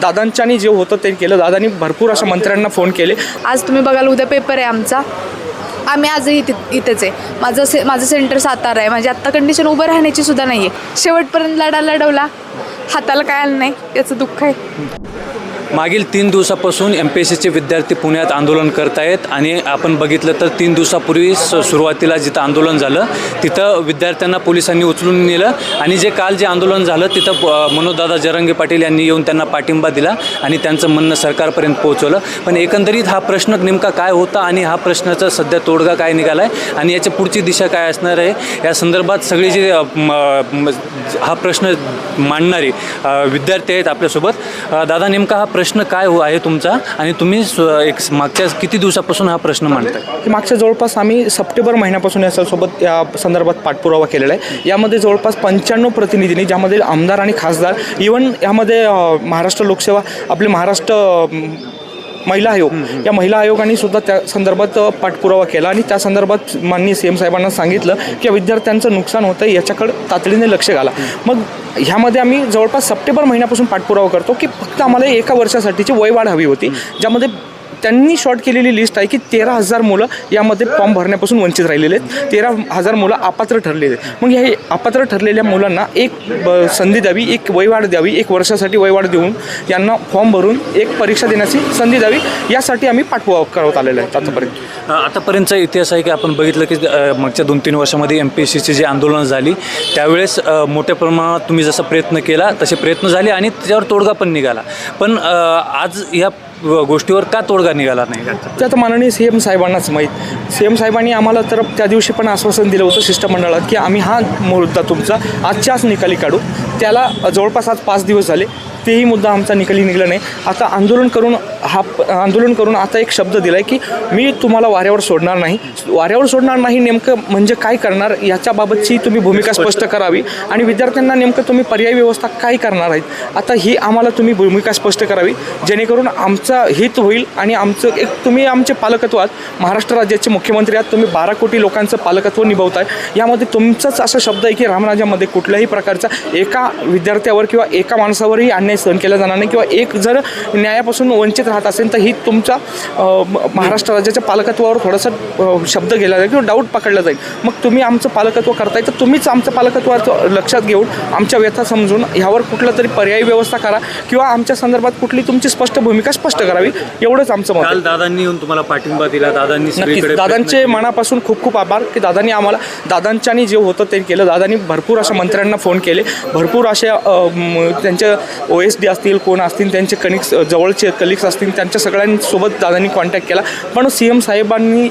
दादांच्यानी जे होतं ते केलं. दादांनी भरपूर अशा मंत्र्यांना फोन केले. आज तुम्ही बघाल उद्या पेपर आहे आमचा. आम्ही आजही इथे इथेच आहे. माझं से माझं सेंटर सातारा आहे. माझी आत्ता कंडिशन उभं राहण्याची सुद्धा नाही आहे शेवटपर्यंत लढा लढवला. हाताला काय आलं नाही? याचं दुःख आहे. मागील तीन दिवसापासून एम पी एस सीचे विद्यार्थी पुण्यात आंदोलन करत आहेत आणि आपण बघितलं तर तीन दिवसापूर्वी स- सुरुवातीला जिथं आंदोलन झालं तिथं विद्यार्थ्यांना पोलिसांनी उचलून नेलं आणि जे काल जे आंदोलन झालं तिथं मनोदादा मनोजदादा जरंगे पाटील यांनी येऊन त्यांना पाठिंबा दिला आणि त्यांचं म्हणणं सरकारपर्यंत पोहोचवलं. पण एकंदरीत हा प्रश्न नेमका काय होता आणि हा प्रश्नाचा सध्या तोडगा काय निघाला आहे आणि याची पुढची दिशा काय असणार आहे या संदर्भात सगळे जे हा प्रश्न मांडणारे विद्यार्थी आहेत आपल्यासोबत. दादा नेमका हा प्रश्न काय हो आहे तुमचा? आणि तुम्ही स्व- एक मागच्या किती दिवसापासून हा प्रश्न मांडताय? मागच्या जवळपास आम्ही सप्टेंबर महिन्यापासून या सोबत या संदर्भात पाठपुरावा केलेला आहे. यामध्ये जवळपास पंच्याण्णव प्रतिनिधींनी ज्यामध्ये आमदार आणि खासदार इवन यामध्ये महाराष्ट्र लोकसेवा आपले महाराष्ट्र महिला आयोग. या महिला आयोगाने सुद्धा त्या संदर्भात पाठपुरावा केला आणि त्या संदर्भात माननीय सी एम साहेबांना सांगितलं की विद्यार्थ्यांचं नुकसान होतं याच्याकडे तातडीने लक्ष घाला. मग ह्यामध्ये आम्ही जवळपास सप्टेंबर महिन्यापासून पाठपुरावा करतो की फक्त आम्हाला एका वर्षासाठीची वयवाढ हवी होती ज्यामध्ये त्यांनी शॉर्ट केलेली लिस्ट आहे की तेरा हजार मुलं यामध्ये फॉर्म भरण्यापासून वंचित राहिलेले आहेत. तेरा हजार मुलं अपात्र ठरलेले आहेत. मग हे अपात्र ठरलेल्या मुलांना एक ब- संधी द्यावी एक वयवाढ द्यावी एक वर्षासाठी वयवाढ देऊन यांना फॉर्म भरून एक परीक्षा देण्याची संधी द्यावी यासाठी आम्ही पाठपुरावा करत आलेलो आहे आतापर्यंत. आतापर्यंतचा इतिहास आहे की आपण बघितलं की मागच्या दोन तीन वर्षामध्ये एम पी एस सीची जी आंदोलन झाली त्यावेळेस मोठ्या प्रमाणात तुम्ही जसा प्रयत्न केला तसे प्रयत्न झाले आणि त्याच्यावर तोडगा पण निघाला. पण आज या गोष्टीवर का तोडगा निघाला नाही? ते आता माननीय सी एम साहेबांनाच माहीत. सी एम साहेबांनी आम्हाला तर त्या दिवशी पण आश्वासन दिलं होतं शिष्टमंडळात की आम्ही हा मुद्दा तुमचा आजच्याच निकाली काढू. त्याला जवळपास आज पाच दिवस झाले. तेही मुद्दा आमचा निकाली निघाला नाही. आता आंदोलन करून हा आंदोलन करून आता एक शब्द दिला आहे की मी तुम्हाला वाऱ्यावर सोडणार नाही. वाऱ्यावर सोडणार नाही नेमकं म्हणजे काय करणार? याच्याबाबतची तुम्ही भूमिका स्पष्ट करावी. आणि विद्यार्थ्यांना नेमकं तुम्ही पर्यायी व्यवस्था काय करणार आहेत? आता ही आम्हाला तुम्ही भूमिका स्पष्ट करावी. जेणेकरून आमचा हित होईल आणि आमचं एक तुम्ही आमचे पालकत्व आहात. महाराष्ट्र राज्याचे मुख्यमंत्री आहात. तुम्ही बारा कोटी लोकांचं पालकत्व निभावताय. यामध्ये तुमचाच असा शब्द आहे की रामराज्यामध्ये कुठल्याही प्रकारचा एका विद्यार्थ्यावर किंवा एका माणसावरही अन्याय सहन केला जाणार नाही किंवा एक जर न्यायापासून वंचित राहत असेल तर ही तुमच्या महाराष्ट्र राज्याच्या पालकत्वावर थोडासा शब्द गेला जाईल किंवा डाऊट पकडला जाईल. मग तुम्ही आमचं पालकत्व करताय तर तुम्हीच आमचं पालकत्वाचं लक्षात घेऊन आमच्या व्यथा समजून ह्यावर कुठलं तरी पर्यायी व्यवस्था करा किंवा आमच्या संदर्भात कुठली तुमची स्पष्ट भूमिका स्पष्ट करावी एवढंच आमचं मत दादांनी येऊन तुम्हाला पाठिंबा दिला. दादांनी नक्कीच. दादांचे मनापासून खूप खूप आभार की दादांनी आम्हाला दादांच्यानी जे होतं ते केलं. दादांनी भरपूर अशा मंत्र्यांना फोन केले. भरपूर अशा त्यांच्या ओ एस डी असतील कोण असतील त्यांचे कनिक्स जवळचे कलिग्स असतील त्यांच्या सगळ्यांसोबत दादांनी कॉन्टॅक्ट केला. पण सी एम साहेबांनी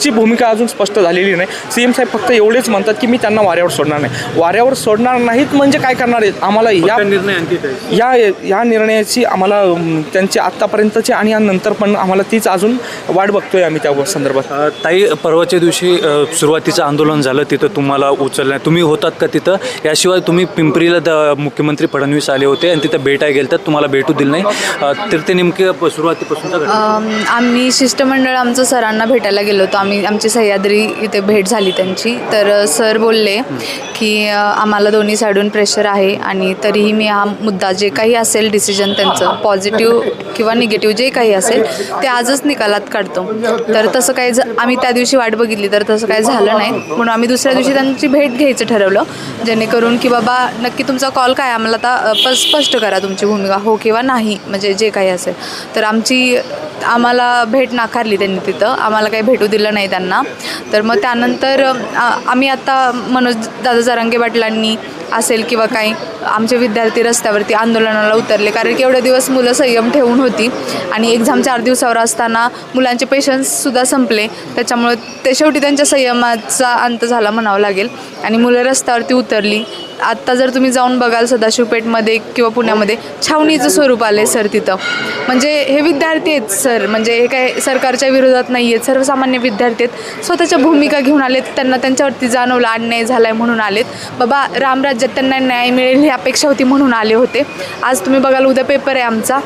ची भूमिका अजून स्पष्ट झालेली नाही. सी एम साहेब फक्त एवढेच म्हणतात की मी त्यांना वाऱ्यावर सोडणार नाही. वाऱ्यावर सोडणार नाहीत म्हणजे काय करणार आहेत? आम्हाला या या या निर्णयाची आम्हाला त्यांची आत्तापर्यंतची आणि या नंतर पण आम्हाला तीच अजून वाट बघतोय आम्ही त्या संदर्भात. ताई परवाच्या दिवशी सुरुवातीचं आंदोलन झालं तिथं तुम्हाला उचललं तुम्ही होतात का तिथं? याशिवाय तुम्ही पिंपरीला द- मुख्यमंत्री फडणवीस आले होते आणि तिथं भेटाय गेलं तर तुम्हाला भेटू दिलं नाही. तर ते नेमके अम, आम्ही शिष्टमंडळ आमचं सरांना भेटायला गेलो होतो. आम्ही आमची सह्याद्री इथे भेट झाली त्यांची. तर सर बोलले की आम्हाला दोन्ही साईडून प्रेशर आहे आणि तरीही मी हा मुद्दा जे काही असेल डिसिजन त्यांचं पॉझिटिव्ह किंवा निगेटिव्ह जे काही असेल ते आजच निकालात काढतो. तर तसं काही ज आम्ही त्या दिवशी वाट बघितली तर तसं काही झालं नाही. म्हणून आम्ही दुसऱ्या दिवशी त्यांची भेट घ्यायचं ठरवलं जेणेकरून की बाबा नक्की तुमचा कॉल काय? आम्हाला आता स्पष्ट करा तुमची भूमिका हो किंवा नाही म्हणजे जे काही असेल. तर आमची आम्हाला भेट नाकारली त्यांनी तिथं. आम्हाला काही भेटू दिलं नाही त्यांना. तर मग त्यानंतर आम्ही आता मनोज दादा जरांगे पाटलांनी असेल किंवा काही आमचे विद्यार्थी रस्त्यावरती आंदोलनाला उतरले. कारण की एवढे दिवस मुलं संयम ठेवून होती आणि एक्झाम चार दिवसावर असताना मुलांचे पेशन्ससुद्धा संपले. त्याच्यामुळे ते शेवटी त्यांच्या संयमाचा अंत झाला म्हणावं लागेल. आणि मुलं रस्त्यावरती उतरली. आत्ता जर तुम्ही जाऊन बघाल सदाशिवपेठमध्ये किंवा पुण्यामध्ये छावणीचं स्वरूप आलं आहे सर तिथं. म्हणजे हे विद्यार्थी आहेत सर. म्हणजे हे काय सरकारच्या विरोधात नाही आहेत. सर्वसामान्य विद्यार्थी आहेत. स्वतःच्या भूमिका घेऊन आलेत. त्यांना त्यांच्यावरती जाणवलं अन्याय झाला आहे म्हणून आलेत. बाबा रामराज्यात त्यांना न्याय मिळेल ही अपेक्षा होती म्हणून आले होते. आज तुम्ही बघाल उद्या पेपर आहे आमचा.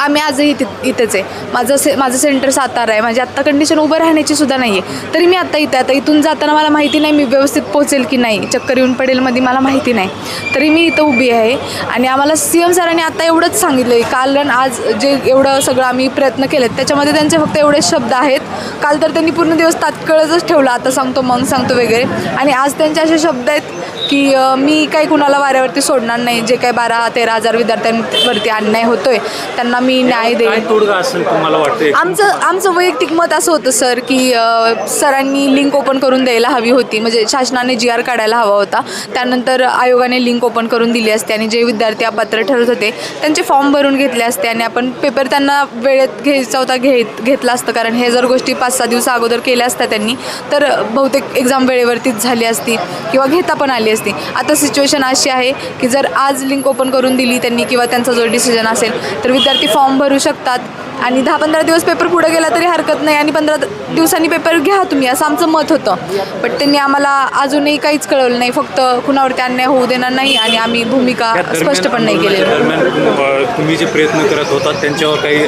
आम्ही आजही इथे इथेच आहे. माझं से माझं सेंटर सातारा आहे. माझी आत्ता कंडिशन उभं राहण्याची सुद्धा नाही आहे तरी मी आत्ता इथे आता इथून जाताना मला माहिती नाही मी व्यवस्थित पोहोचेल की नाही. चक्कर येऊन पडेल मध्ये मला माहिती नाही. तरी मी इथं उभी आहे. आणि आम्हाला सी एम सरांनी आता एवढंच सांगितलं आहे कारण आज जे एवढं सगळं आम्ही प्रयत्न केलेत त्याच्यामध्ये त्यांचे फक्त एवढे शब्द आहेत. काल तर त्यांनी पूर्ण दिवस तात्काळच ठेवला. आता सांगतो मग सांगतो वगैरे. आणि आज त्यांचे असे शब्द आहेत की मी काही कुणाला वाऱ्यावरती सोडणार नाही. जे काही बारा तेरा हजार विद्यार्थ्यांवरती अन्याय होतोय त्यांना मी न्याय देईन. काय तोडगा असेल तुम्हाला वाटते आमचं आमचं वैयक्तिक मत असं होतं सर की अ, सरांनी लिंक ओपन करून द्यायला हवी होती. म्हणजे शासनाने जी आर काढायला हवा होता. त्यानंतर आयोगाने लिंक ओपन करून दिली असते आणि जे विद्यार्थी अपात्र ठरत होते त्यांचे फॉर्म भरून घेतले असते आणि आपण पेपर त्यांना वेळेत घ्यायचा होता घेत घेतला असतं. कारण हे जर गोष्टी पाच सहा दिवसा अगोदर केल्या असत्या त्यांनी तर बहुतेक एक्झाम वेळेवरतीच झाली असती किंवा घेता पण आली असती. आता सिच्युएशन अशी आहे की जर आज लिंक ओपन करून दिली त्यांनी किंवा त्यांचा जो डिसिजन असेल तर विद्यार्थी फॉर्म भरू शकतात. आणि दहा पंधरा दिवस पेपर पुढे गेला तरी हरकत नाही आणि पंधरा दिवसांनी पेपर घ्या तुम्ही असं आमचं मत होतं. बट त्यांनी आम्हाला अजूनही काहीच कळवलं नाही. फक्त कुणावरती अन्याय होऊ देणार नाही आणि आम्ही भूमिका स्पष्ट पण नाही दरम्यान अ, तुम्ही जे प्रयत्न करत होतात त्यांच्यावर काही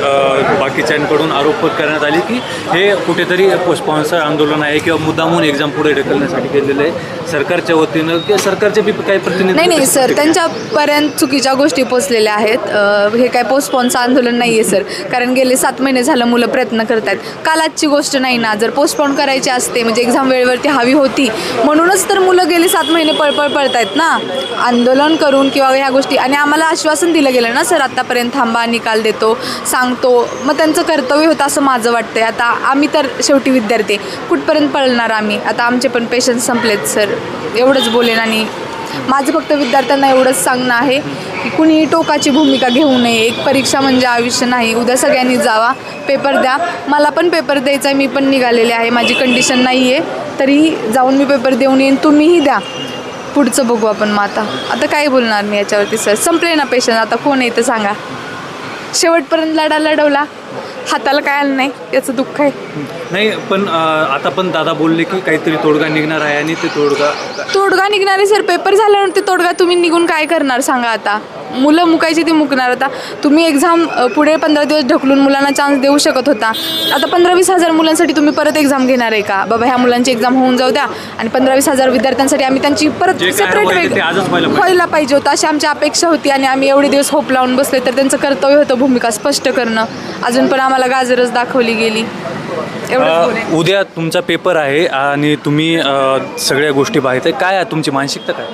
बाकीच्यांकडून आरोप करण्यात आले की हे कुठेतरी स्पॉन्सर आंदोलन आहे किंवा मुद्दामून एक्झाम पुढे ढकलण्यासाठी केलेलं आहे. सरकारच्या वतीनं किंवा सरकारचे बी काही प्रतिनिधी नाही नाही सर त्यांच्यापर्यंत चुकीच्या गोष्टी पोचलेल्या आहेत. अ, हे काय पोस्टपॉनचं आंदोलन नाही आहे सर. कारण गेले सात महिने झालं मुलं प्रयत्न करत आहेत काल आजची गोष्ट नाही ना. जर पोस्टपॉन करायची असते म्हणजे एक्झाम वेळेवरती हवी होती म्हणूनच तर मुलं गेले सात महिने पळपळ पळत आहेत ना. आंदोलन करून किंवा ह्या गोष्टी आणि आम्हाला आश्वासन दिलं गेलं ना सर आत्तापर्यंत थांबा निकाल देतो सांगतो. मग त्यांचं कर्तव्य होतं असं माझं वाटतंय. आता आम्ही तर शेवटी विद्यार्थी आहे. कुठपर्यंत पळणार आम्ही? आता आमचे पण पेशन्स संपलेत सर. एवढंच बोलेन आणि माझं फक्त विद्यार्थ्यांना एवढंच सांगणं आहे की कुणीही टोकाची भूमिका घेऊ नये. एक परीक्षा म्हणजे आयुष्य नाही. उद्या सगळ्यांनी जावा. पेपर द्या. मला पण पेपर द्यायचा आहे. मी पण निघालेले आहे. माझी कंडिशन नाही आहे. तरीही जाऊन मी पेपर देऊन येईन. तुम्हीही द्या. पुढचं बघू आपण मग आता. आता काय बोलणार मी याच्यावरती सर संपले ना पेशंट आता कोण येतं सांगा. शेवटपर्यंत लढा लढवला. हाताला काय आलं नाही याचं दुःख आहे. नाही पण अ, आता पण दादा बोलले की काहीतरी तोडगा निघणार आहे आणि ते तोडगा तोडगा निघणारे सर पेपर झाल्यानंतर ते तोडगा तुम्ही निघून काय करणार सांगा आता. मुलं मुकायची ती मुकणार. आता तुम्ही एक्झाम पुढे पंधरा दिवस ढकलून मुलांना चान्स देऊ शकत होता. आता पंधरा वीस हजार मुलांसाठी तुम्ही परत एक्झाम घेणार आहे का? बाबा ह्या मुलांची एक्झाम होऊन जाऊ द्या. आणि पंधरा वीस हजार विद्यार्थ्यांसाठी आम्ही त्यांची परत सेपरेट आजच व्हायला पाहिजे. पाहिजे होतं. अशी आमची अपेक्षा होती आणि आम्ही एवढे दिवस होप लावून बसले. तर त्यांचं कर्तव्य होतं भूमिका स्पष्ट करणं. अजून पण आम्हाला गाजरच दाखवली गेली. अ, उद्या तुमचा पेपर आहे आणि तुम्ही सगळ्या गोष्टी पाहत आहे काय आहे? तुमची मानसिकता काय?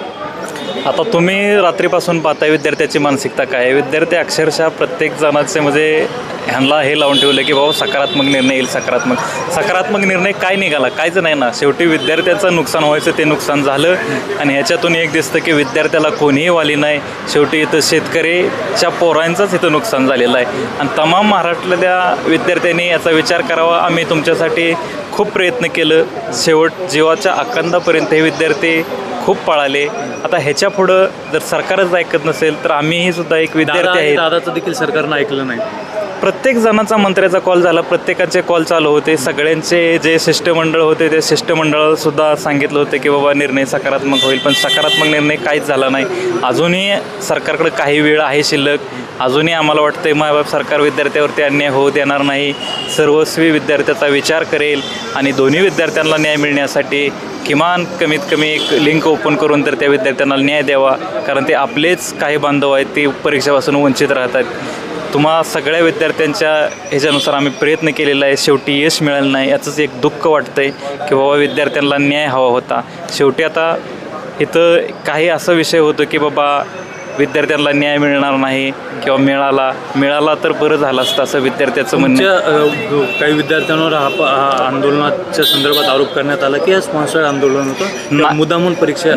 आता तुम्ही रात्रीपासून पाहताय विद्यार्थ्याची मानसिकता काय आहे? विद्यार्थी अक्षरशः प्रत्येक जणाचे म्हणजे ह्यांना हे लावून ठेवलं की बाबा सकारात्मक निर्णय येईल सकारात्मक. सकारात्मक निर्णय काय निघाला? कायच नाही ना. शेवटी विद्यार्थ्याचं नुकसान व्हायचं ते नुकसान झालं. आणि ह्याच्यातून एक दिसतं की विद्यार्थ्याला कोणीही वाली नाही. शेवटी इथं शेतकरीच्या पोरांचंच इथं नुकसान झालेलं आहे. आणि तमाम महाराष्ट्रातल्या विद्यार्थ्यांनी याचा विचार करावा. आम्ही तुमच्यासाठी खूप प्रयत्न केलं. शेवट जीवाच्या आकंदापर्यंत हे विद्यार्थी खूप पळाले. आता ह्याच्या पुढं जर सरकारच ऐकत नसेल तर आम्हीही सुद्धा एक विद्यार्थी आहेत. दादाचं देखील सरकारनं ऐकलं नाही. प्रत्येक जणाचा मंत्र्याचा कॉल झाला प्रत्येकाचे कॉल चालू होते सगळ्यांचे जे शिष्टमंडळ होते ते शिष्टमंडळसुद्धा सांगितलं होतं की बाबा निर्णय सकारात्मक होईल पण सकारात्मक निर्णय काहीच झाला नाही. अजूनही सरकारकडे काही वेळ आहे शिल्लक. अजूनही आम्हाला वाटतंय मायबाप सरकार विद्यार्थ्यावरती अन्याय होऊ देणार नाही. सर्वस्वी विद्यार्थ्याचा विचार करेल आणि दोन्ही विद्यार्थ्यांना न्याय मिळण्यासाठी किमान कमीत कमी एक लिंक ओपन करून तर त्या विद्यार्थ्यांना न्याय द्यावा कारण ते आपलेच काही बांधव आहेत ते परीक्षेपासून वंचित राहतात. तुम्हा सगळ्या विद्यार्थ्यांच्या ह्याच्यानुसार आम्ही प्रयत्न केलेला आहे. शेवटी यश मिळालं नाही याचंच एक दुःख वाटतं आहे की बाबा विद्यार्थ्यांना न्याय हवा होता. शेवटी आता इथं काही असा विषय होतो की बाबा विद्यार्थ्यांना न्याय मिळणार नाही किंवा मिळाला मिळाला तर बरं झालं असतं असं विद्यार्थ्याचं अ, काही विद्यार्थ्यांवर हा आंदोलनाच्या संदर्भात आरोप करण्यात आला की स्पॉन्सर्ड आंदोलन होतं? मुद्दामून परीक्षा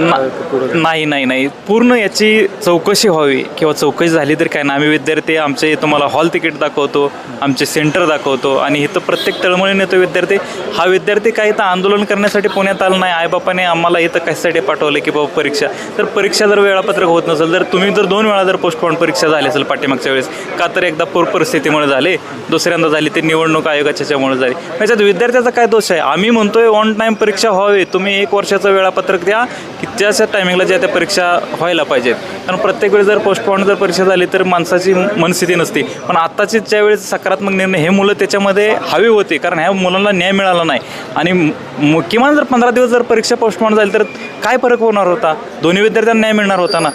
नाही नाही नाही. पूर्ण याची चौकशी व्हावी किंवा चौकशी झाली तर काय ना? आम्ही विद्यार्थी आमचे तुम्हाला हॉल तिकीट दाखवतो आमचे सेंटर दाखवतो आणि इथं प्रत्येक तळमळीने येतो विद्यार्थी. हा विद्यार्थी काय इथं आंदोलन करण्यासाठी पुण्यात आला नाही. आईबापाने आम्हाला इथं कशासाठी पाठवलं की बाबा परीक्षा? तर परीक्षा जर वेळापत्रक होत नसेल तर तुम्ही तुम्ही जर दोन वेळा जर पोस्टपोन परीक्षा झाली असेल पाठीमागच्या वेळेस का तर एकदा पूर परिस्थितीमुळे झाले दुसऱ्यांदा झाली ते निवडणूक आयोगाच्या झाली. त्याच्यात विद्यार्थ्याचा काय दोष आहे? आम्ही म्हणतोय ऑन टाईम परीक्षा व्हावी तुम्ही एक वर्षाचं वेळापत्रक द्या की त्याच टायमिंगला ज्या त्या परीक्षा व्हायला पाहिजेत. कारण प्रत्येक वेळी जर पोस्टपोन जर परीक्षा झाली तर माणसाची मनस्थिती नसते. पण आत्ताची ज्यावेळेस सकारात्मक निर्णय हे मुलं त्याच्यामध्ये हवे होते कारण ह्या मुलांना न्याय मिळाला नाही. आणि किमान जर पंधरा दिवस जर परीक्षा पोस्टपोन झाली तर काय फरक होणार होता? दोन्ही विद्यार्थ्यांना न्याय मिळणार होता ना?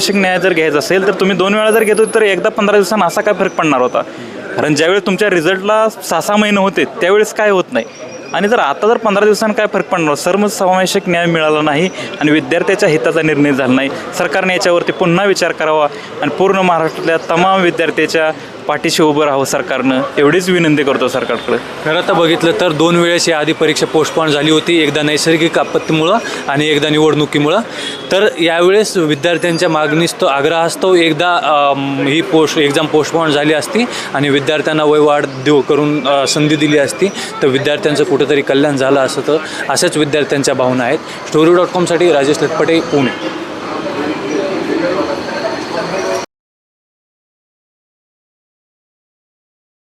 सर्वसमावेशक न्याय जर घ्यायचा असेल तर तुम्ही दोन वेळा जर घेतो तर एकदा पंधरा दिवसांना असा काय फरक पडणार होता? कारण ज्यावेळेस तुमच्या रिझल्टला सहा सहा महिने होते त्यावेळेस काय होत नाही. आणि जर आता जर पंधरा दिवसांनी काय फरक पडणार? सर्व समावेशक न्याय मिळाला नाही आणि विद्यार्थ्याच्या हिताचा निर्णय झाला नाही. सरकारने याच्यावरती पुन्हा विचार करावा आणि पूर्ण महाराष्ट्रातल्या तमाम विद्यार्थ्याच्या पाठीशी उभं राहावं सरकारनं. एवढीच विनंती करतो सरकारकडे. खरं तर बघितलं तर दोन वेळेस या आधी परीक्षा पोस्टपोन झाली होती एकदा नैसर्गिक आपत्तीमुळं आणि एकदा निवडणुकीमुळं. तर यावेळेस विद्यार्थ्यांच्या मागणीस तो आग्रह असतो एकदा ही पोस्ट एक्झाम पोस्टपोन झाली असती आणि विद्यार्थ्यांना वयवाढ देऊ करून संधी दिली असती तर विद्यार्थ्यांचं कुठं कुठंतरी कल्याण झालं असतं अशाच विद्यार्थ्यांच्या भावना आहेत. स्टोरी डॉट कॉमसाठी राजेश लटपटे पुणे.